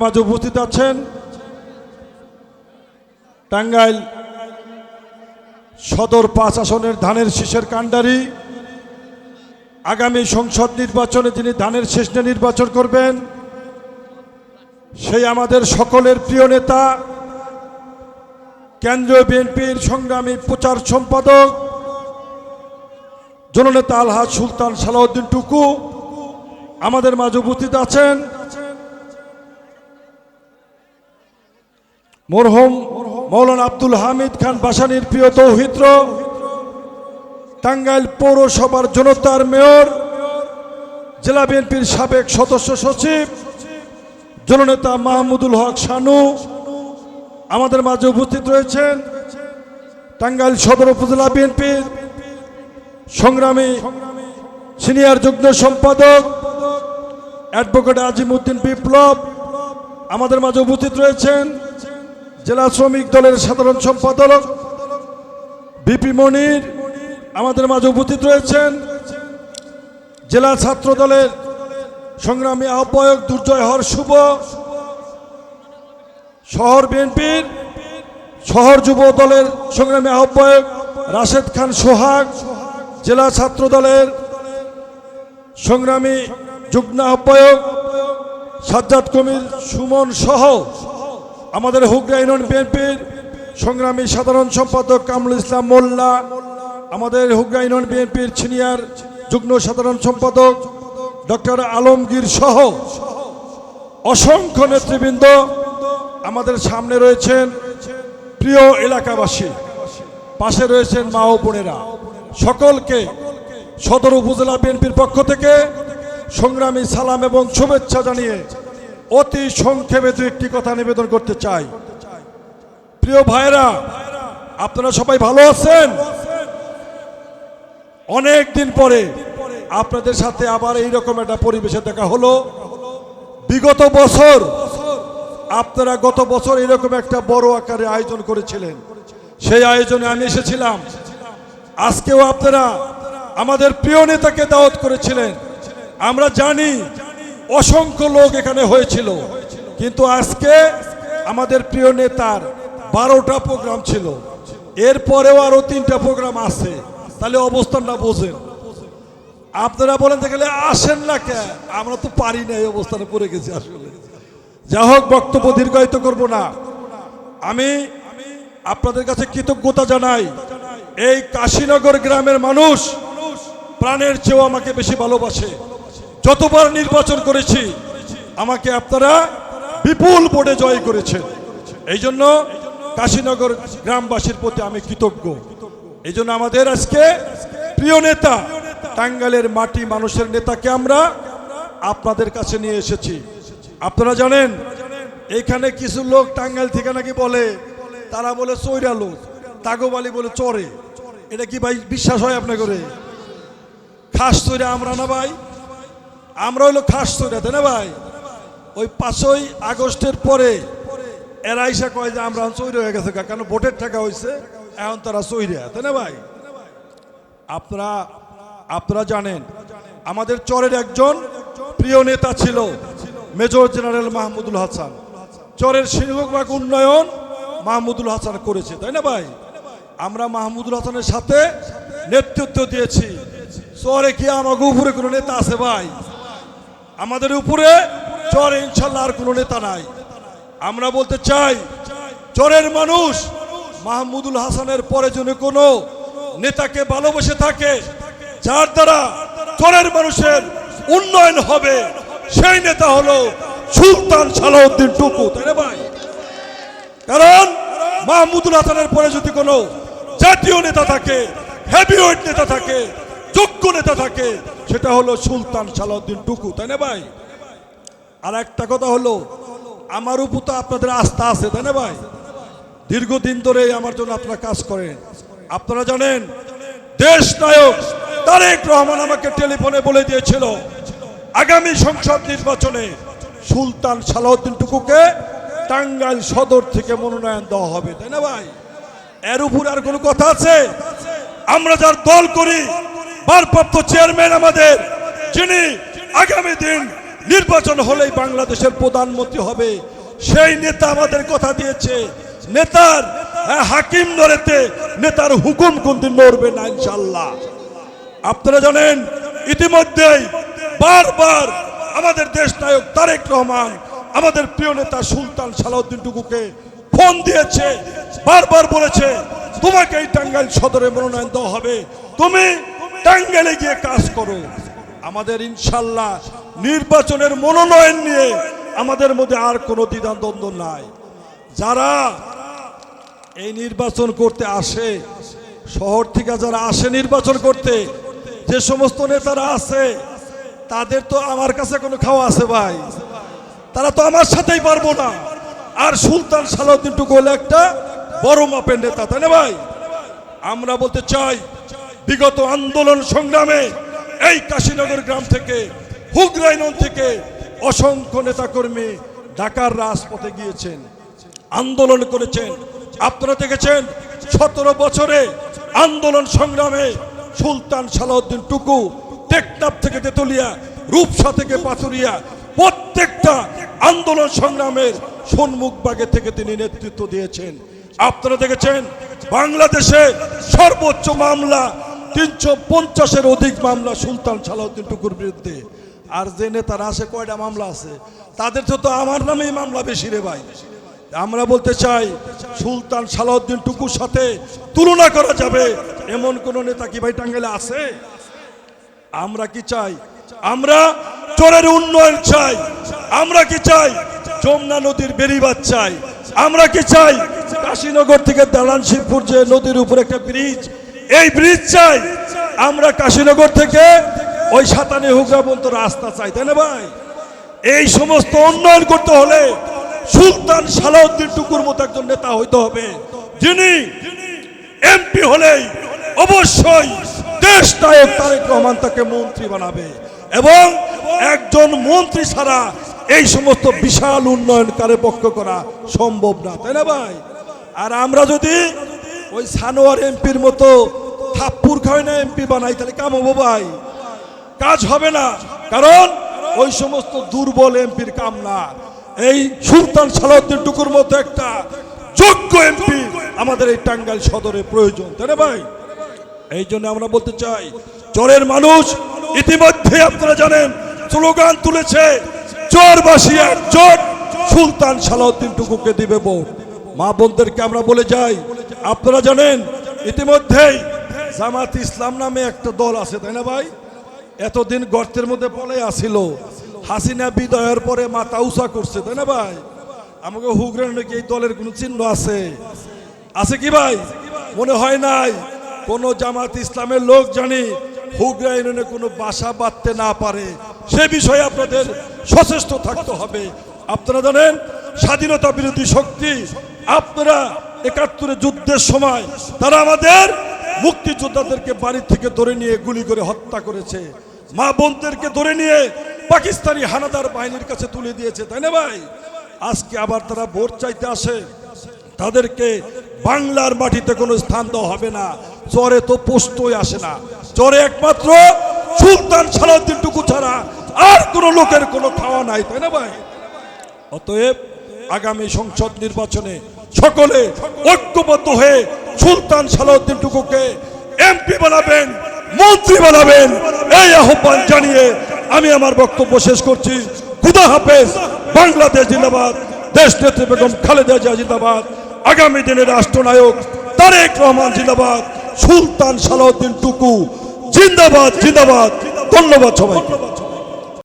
মাঝে উপস্থিত আছেন। টাঙ্গাইল সদর পাঁচ আসনের ধানের শীষের কাণ্ডারি। আগামী সংসদ নির্বাচনে যিনি ধানের শেষ নির্বাচন করবেন, সেই আমাদের সকলের প্রিয় নেতা, কেন্দ্রীয় বিএনপির সংগ্রামী প্রচার সম্পাদক, জননেতা আলহাজ সুলতান সালাউদ্দিন টুকু, আমাদের মাঝে উপস্থিত আছেন। মরহুম মৌলানা আব্দুল হামিদ খান বাসানির প্রিয় তৌহিত্র টাঙ্গাইল পৌরসভার জনতার মেয়র, জেলা বিএনপির সাবেক সদস্য সচিব, জননেতা মাহমুদুল হক শানু আমাদের মাঝে উপস্থিত রয়েছেন। টাঙ্গাইল সদর উপজেলা বিএনপির সংগ্রামী সিনিয়র যুগ্ম সম্পাদক অ্যাডভোকেট আজিমউদ্দিন বিপ্লব আমাদের মাঝে উপস্থিত রয়েছেন। জেলা শ্রমিক দলের সাধারণ সম্পাদক বিপি মনির আমাদের মাঝে উপস্থিত রয়েছেন। জেলা ছাত্র দলের সংগ্রামী আহ্বায়ক দুর্জয় হর শুভ, শহর বিএনপির শহর যুব দলের সংগ্রামী আহ্বায়ক রাশেদ খান সোহাগ, জেলা ছাত্র দলের সংগ্রামী যুগ্ম আহ্বায়ক সাজ্জাদ কমির সুমন সহ আমাদের হুগরা ইউনিয়ন বিএনপির সংগ্রামী সাধারণ সম্পাদক কামরুল ইসলাম মোল্লা, আমাদের হুগরা ইউনিয়ন বিএনপির সিনিয়র যুগ্ম সাধারণ সম্পাদক ডক্টর আলমগীর সহ অসংখ্য নেতৃবৃন্দ আমাদের সামনে রয়েছেন প্রিয় এলাকাবাসী। পাশে রয়েছেন মা ও বোনেরা। সকলকে সদর উপজেলা বিএনপির পক্ষ থেকে সংগ্রামী সালাম এবং শুভেচ্ছা জানিয়ে অতি সংক্ষেপে দু একটি কথা নিবেদন করতে চাই। প্রিয় ভাইরা আপনারা সবাই ভালো আছেন? অনেক দিন পরে আপনাদের সাথে আবার এইরকম একটা পরিবেশে দেখা হলো। বিগত বছর আপনারা গত বছর এরকম একটা বড় আকারে আয়োজন করেছিলেন। সেই আয়োজনে আমি এসেছিলাম। আজকেও আপনারা আমাদের প্রিয় নেতাকে দাওয়াত করেছিলেন। আমরা জানি অসংখ্য লোক এখানে হয়েছিল। কিন্তু আজকে আমাদের প্রিয় নেতার বারোটা প্রোগ্রাম ছিল। এরপরেও আরও তিনটা প্রোগ্রাম আছে। তাহলে অবস্থানটা বোঝেন। আপনারা বলেন গেলে আসেন না কে? আমরা তো পারি না এই অবস্থানে পড়ে গেছি আসলে। যা হোক, বক্তব্য দীর্ঘায়িত করব না। আমি আপনাদের কাছে কৃতজ্ঞতা জানাই। এই কাশীনগর গ্রামের মানুষ প্রাণের চেয়েও আমাকে বেশি ভালোবাসে। যতবার নির্বাচন করেছি, আমাকে আপনারা বিপুল ভোটে জয় করেছেন। এই জন্য কাশীনগর গ্রামবাসীর প্রতি আমি কৃতজ্ঞ। এই জন্য আমাদের আজকে প্রিয় নেতা, টাঙ্গালের মাটি মানুষের নেতাকে আমরা আপনাদের কাছে নিয়ে এসেছি। আপনারা জানেন, এইখানে কিছু লোক টাঙ্গাইল থেকে নাকি বলে, তারা বলে চৈরা লোক তাগোবালি বলে চরে। এটা কি ভাই বিশ্বাস হয় আপনার করে খাস চৈরা আমরা না ভাই? আমরা হইল খাস তাই না ভাই? ওই পাঁচই আগস্টের পরে এরা ইসা কয় যে আমরা চৈরা হয়ে গেছে কেন ভোটের টাকা হয়েছে এখন তারা চৈরা তাই না ভাই? আপনারা আপনারা জানেন, আমাদের চরের একজন প্রিয় নেতা ছিল মেজর জেনারেল মাহমুদুল হাসান। চরের সিংহবাগ উন্নয়ন মাহমুদুল হাসান করেছে, তাই না ভাই? আমরা মাহমুদুল হাসানের সাথে নেতৃত্ব দিয়েছি। চরে কি আমাকে উপরে কোনো নেতা আছে ভাই? আমাদের উপরে চরে ইনশাল্লাহ আর কোনো নেতা নাই। আমরা বলতে চাই চরের মানুষ মাহমুদুল হাসানের পরে যদি কোনো নেতাকে ভালোবেসে থাকে যার দ্বারা চরের মানুষের উন্নয়ন হবে সেই নেতা হলো সুলতান সালাউদ্দিন টুকু তাই না ভাই? কারণ মাহমুদুল হাসানের পরে যদি কোনো জাতীয় নেতা থাকে হেভিওয়েট নেতা থাকে যোগ্য নেতা থাকে সেটা হলো সুলতান সালাউদ্দিন টুকু, তাই না ভাই? আর একটা কথা হলো, আমার উপর তো আপনাদের আস্থা আছে, তাই না ভাই? দীর্ঘদিন ধরে আমার জন্য আপনারা কাজ করেন। আপনারা জানেন, দেশ নায়ক তারেক রহমান আমাকে টেলিফোনে বলে দিয়েছিল, আগামী সংসদ নির্বাচনে সুলতান সালাউদ্দিন টুকুকে টাঙ্গাইল সদর থেকে মনোনয়ন দেওয়া হবে, তাই না ভাই? এর উপর আর কোনো কথা আছে? আমরা যার দল করি ভারপ্রাপ্ত চেয়ারম্যান আমাদের যিনি আগামী দিন নির্বাচন হলেই বাংলাদেশের প্রধানমন্ত্রী হবে সেই নেতা আমাদের কথা দিয়েছে। নেতার হ্যাঁ, হাকিম ধরেতে নেতার হুকুম কোনদিন নড়বে না ইনশাল্লাহ আপনারা জানেন ইতিমধ্যেই বারবার আমাদের দেশ নায়ক তারেক রহমান আমাদের প্রিয় নেতা সুলতান সালাউদ্দিন টুকুকে ফোন দিয়েছে বারবার বলেছে তোমাকে এই টাঙ্গাইল সদরে মনোনয়ন দেওয়া হবে। তুমি টাঙ্গাইলে গিয়ে কাজ করো। আমাদের ইনশাল্লাহ নির্বাচনের মনোনয়ন নিয়ে আমাদের মধ্যে আর কোনো দ্বিধাদ্বন্দ্ব নাই। যারা এই নির্বাচন করতে আসে, শহর থেকে যারা আসে নির্বাচন করতে, যে সমস্ত নেতারা আছে, তাদের তো আমার কাছে কোনো খাওয়া আছে ভাই। তারা তো আমার সাথেই পারব না। আর সুলতান সালাউদ্দিন টুকু হলো একটা বড় মাপের নেতা, তাই না ভাই? আমরা বলতে চাই বিগত আন্দোলন সংগ্রামে এই কাশীনগর গ্রাম থেকে হুগরাইনন থেকে অসংখ্য নেতাকর্মী ঢাকার রাজপথে গিয়েছেন, আন্দোলন করেছেন। আপনারা দেখেছেন, সতেরো বছরে আন্দোলন সংগ্রামে সুলতান সালাউদ্দিন টুকু টেকনাফ থেকে তেতুলিয়া, রূপসা থেকে পাথুরিয়া, প্রত্যেকটা আন্দোলন সংগ্রামের সন্মুখভাগে থেকে তিনি নেতৃত্ব দিয়েছেন। আপনারা দেখেছেন, বাংলাদেশে সর্বোচ্চ মামলা তিনশো পঞ্চাশের অধিক মামলা সুলতান সালাউদ্দিন টুকুর বিরুদ্ধে। আর যে নেতারা আছে কয়টা মামলা আছে? তাদের তো তো আমার নামেই মামলা বেশি রে ভাই। আমরা বলতে চাই, সুলতান সালাউদ্দিন টুকুর সাথে তুলনা করা যাবে। এমন কোন নেতা কি ভাই টাঙ্গাইলে আছে? আমরা কি চাই? আমরা চোরের উন্নয়ন চাই। আমরা কি চাই? যমুনা নদীর বেরিবাদ চাই। আমরা কি চাই? কাশীনগর থেকে দালান শিবপুর যে নদীর উপর একটা ব্রিজ এই ব্রিজ চাই। আমরা কাশীনগর থেকে ওই সাতানি হুগরা পর্যন্ত রাস্তা চাই, তাই না ভাই? এই সমস্ত উন্নয়ন করতে হলে সুলতান সালাউদ্দিন টুকুর মতো একজন নেতা হইতে হবে। যিনি এমপি হলেই অবশ্যই দেশ নায়ক তারেক রহমান তাকে মন্ত্রী বানাবে এবং একজন মন্ত্রী ছাড়া এই সমস্ত বিশাল উন্নয়ন কারে পক্ষ করা সম্ভব না, তাই না ভাই? আর আমরা যদি ওই সানোয়ার এমপির মতো থাপ্পুর খাওয়াই না এমপি বানাই তাহলে কাম হব ভাই। কাজ হবে না, কারণ ওই সমস্ত দুর্বল এমপির কাম না। এই সুলতান সালাউদ্দিন টুকুর মতো একটা যোগ্য এমপি আমাদের এই টাঙ্গাইল সদরে প্রয়োজন, তাই না ভাই? এই জন্য আমরা বলতে চাই, চরের মানুষ ইতিমধ্যে আপনারা জানেন, স্লোগান তুলেছে, চরবাসী এক জোট সুলতান সালাউদ্দিন টুকুকে দিবে ভোট। মা বোনদেরকে আমরা বলে যাই আপনারা জানেন, ইতিমধ্যেই জামাত ইসলাম নামে একটা দল আছে, তাই না ভাই? এতদিন গর্তের মধ্যে পলে আসিল হাসিনা বিদয়ের পরে মাথা উষা করছে, তাই না ভাই? আমাকে হুগরেন নাকি এই দলের কোনো চিহ্ন আছে? আছে কি ভাই? মনে হয় নাই, কোন জামাত ইসলামের লোক জানি হুগরা ইউনিয়নে কোনো বাসা বাঁধতে না পারে। সে বিষয়ে আপনাদের সচেষ্ট থাকতে হবে। আপনারা জানেন, স্বাধীনতা বিরোধী শক্তি, আপনারা একাত্তরে যুদ্ধের সময় তারা আমাদের মুক্তিযোদ্ধাদেরকে বাড়ি থেকে ধরে নিয়ে গুলি করে হত্যা করেছে। মা বোনদেরকে ধরে নিয়ে পাকিস্তানি হানাদার বাহিনীর কাছে তুলে দিয়েছে, তাই না ভাই? আজকে আবার তারা ভোট চাইতে আসে। তাদেরকে বাংলার মাটিতে কোনো স্থান দেওয়া হবে না। চরে তো পোস্টই আসে না। চরে একমাত্র সুলতান সালাউদ্দিন টুকু ছাড়া আর কোনো লোকের কোনো খাওয়া নাই, তাই না ভাই? অতএব আগামী সংসদ নির্বাচনে সকলে ঐক্যবদ্ধ হয়ে সুলতান সালাউদ্দিন টুকুকে এমপি বানাবেন, মন্ত্রী বানাবেন, এই আহ্বান জানিয়ে আমি আমার বক্তব্য শেষ করছি। খুদা হাফেজ, বাংলাদেশ জিন্দাবাদ, দেশ নেত্রী বেগম খালেদা জিয়া জিন্দাবাদ, আগামী দিনের রাষ্ট্রনায়ক তারেক রহমান জিন্দাবাদ, সুলতান সালাউদ্দিন টুকু জিন্দাবাদ জিন্দাবাদ। ধন্যবাদ সবাইকে।